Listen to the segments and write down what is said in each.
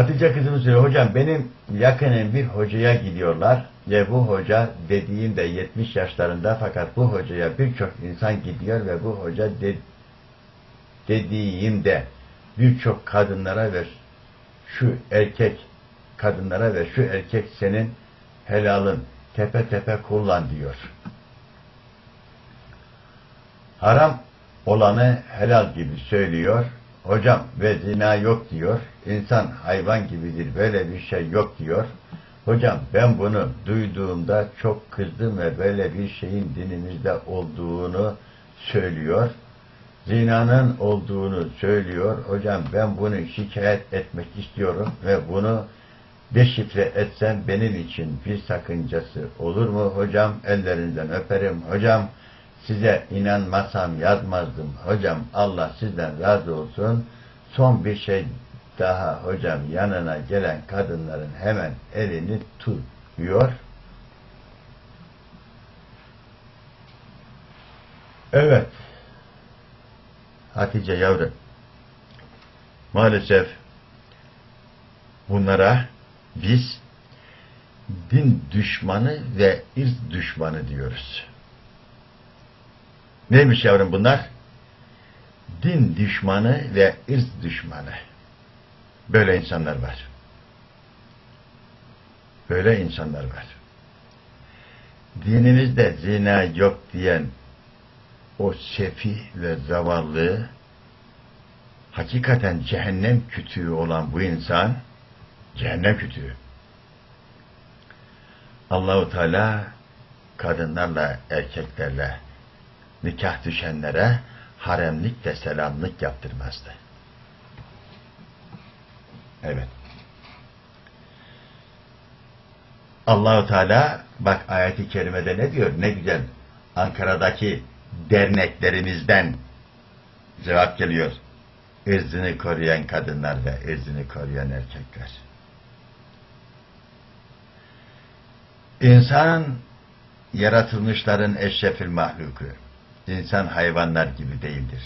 Hatice kızımız söylüyor, hocam benim yakının bir hocaya gidiyorlar ve bu hoca dediğimde 70 yaşlarında fakat bu hocaya birçok insan gidiyor ve bu hoca de, dediğimde birçok kadınlara ve şu erkek kadınlara ve şu erkek senin helalın tepe tepe kullan diyor. Haram olanı helal gibi söylüyor. Hocam ve zina yok diyor. İnsan hayvan gibidir böyle bir şey yok diyor. Hocam ben bunu duyduğumda çok kızdım ve böyle bir şeyin dinimizde olduğunu söylüyor. Zinanın olduğunu söylüyor. Hocam ben bunu şikayet etmek istiyorum ve bunu deşifre etsem benim için bir sakıncası olur mu hocam? Ellerinizden öperim hocam. Size inanmasam yazmazdım. Hocam Allah sizden razı olsun. Son bir şey daha hocam yanına gelen kadınların hemen elini tutuyor. Evet. Hatice yavrum. Maalesef bunlara biz din düşmanı ve irz düşmanı diyoruz. Neymiş yavrum bunlar? Din düşmanı ve ırz düşmanı. Böyle insanlar var. Böyle insanlar var. Dinimizde zina yok diyen o sefi ve zavallı hakikaten cehennem kütüğü olan bu insan cehennem kütüğü. Allahu Teala kadınlarla erkeklerle nikah düşenlere haremlik ve selamlık yaptırmazdı. Evet. Allahu Teala bak ayeti kerimede ne diyor? Ne güzel. Ankara'daki derneklerimizden cevap geliyor. Irzını koruyan kadınlar ve ırzını koruyan erkekler. İnsan yaratılmışların eşrefil mahluku. İnsan hayvanlar gibi değildir.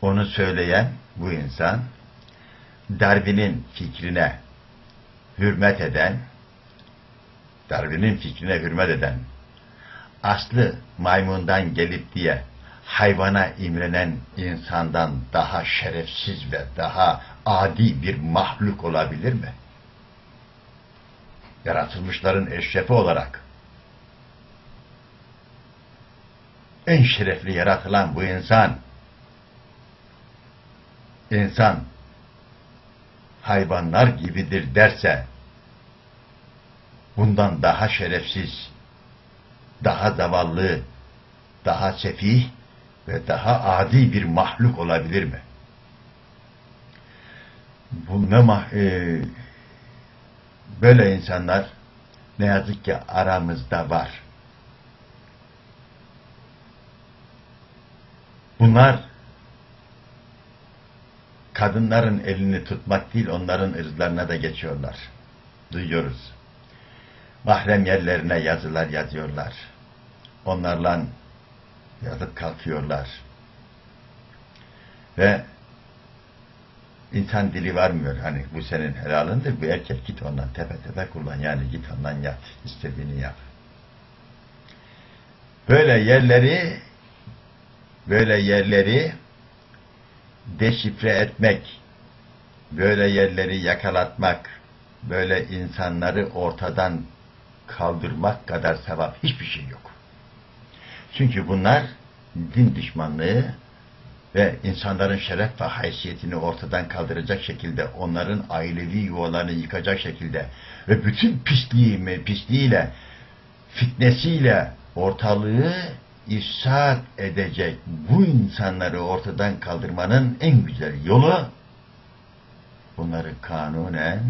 Onu söyleyen bu insan Darwin'in fikrine hürmet eden Darwin'in fikrine hürmet eden aslı maymundan gelip diye hayvana imrenen insandan daha şerefsiz ve daha adi bir mahluk olabilir mi? Yaratılmışların eşrefi olarak en şerefli yaratılan bu insan insan hayvanlar gibidir derse bundan daha şerefsiz, daha zavallı, daha sefih ve daha adi bir mahluk olabilir mi? Bu ne mah e, böyle insanlar ne yazık ki aramızda var. Bunlar kadınların elini tutmak değil, onların ırzlarına da geçiyorlar. Duyuyoruz. Mahrem yerlerine yazılar yazıyorlar. Onlarla yazıp kalkıyorlar. Ve insan dili varmıyor. Hani bu senin helalındır, bu erkek git ondan tepe tepe kullan. Yani git ondan yat, istediğini yap. Böyle yerleri böyle yerleri deşifre etmek, böyle yerleri yakalatmak, böyle insanları ortadan kaldırmak kadar sevap hiçbir şey yok. Çünkü bunlar din düşmanlığı ve insanların şeref ve haysiyetini ortadan kaldıracak şekilde, onların ailevi yuvalarını yıkacak şekilde ve bütün pisliği, pisliğiyle, fitnesiyle ortalığı ifsad edecek bu insanları ortadan kaldırmanın en güzel yolu bunları kanunen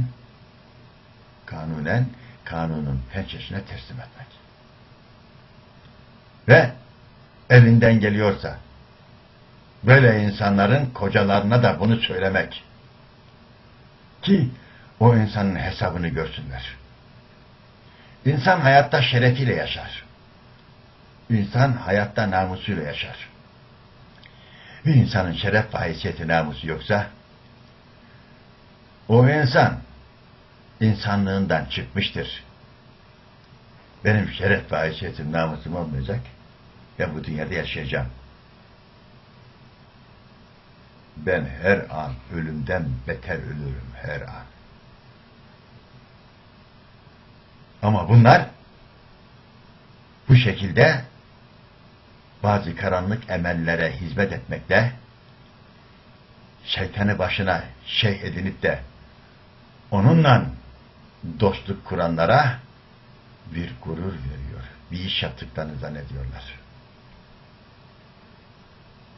kanunen kanunun pençesine teslim etmek. Ve elinden geliyorsa böyle insanların kocalarına da bunu söylemek ki o insanın hesabını görsünler. İnsan hayatta şerefiyle yaşar. İnsan hayatta namusuyla yaşar. Bir insanın şeref ve haysiyeti namusu yoksa O insan insanlığından çıkmıştır. Benim şeref ve haysiyetim, namusum olmayacak. Ben bu dünyada yaşayacağım. Ben her an ölümden beter ölürüm her an. Ama bunlar bu şekilde bazı karanlık emellere hizmet etmekle şeytanı başına şey edinip de onunla dostluk kuranlara bir gurur veriyor. Bir iş yaptıklarını zannediyorlar.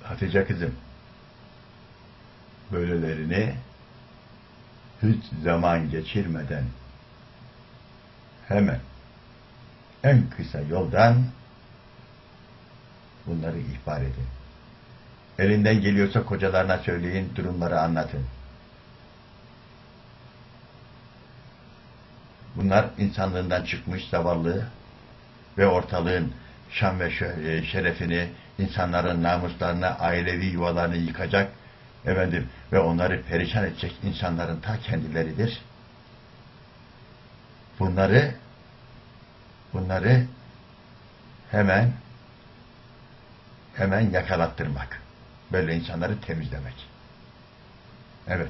Hatice kızım böylelerini hiç zaman geçirmeden hemen en kısa yoldan bunları ihbar edin. Elinden geliyorsa kocalarına söyleyin, durumları anlatın. Bunlar insanlığından çıkmış zavallı ve ortalığın şan ve e, şerefini, insanların namuslarını, ailevi yuvalarını yıkacak efendim ve onları perişan edecek insanların ta kendileridir. Bunları bunları hemen hemen yakalattırmak. Böyle insanları temizlemek. Evet.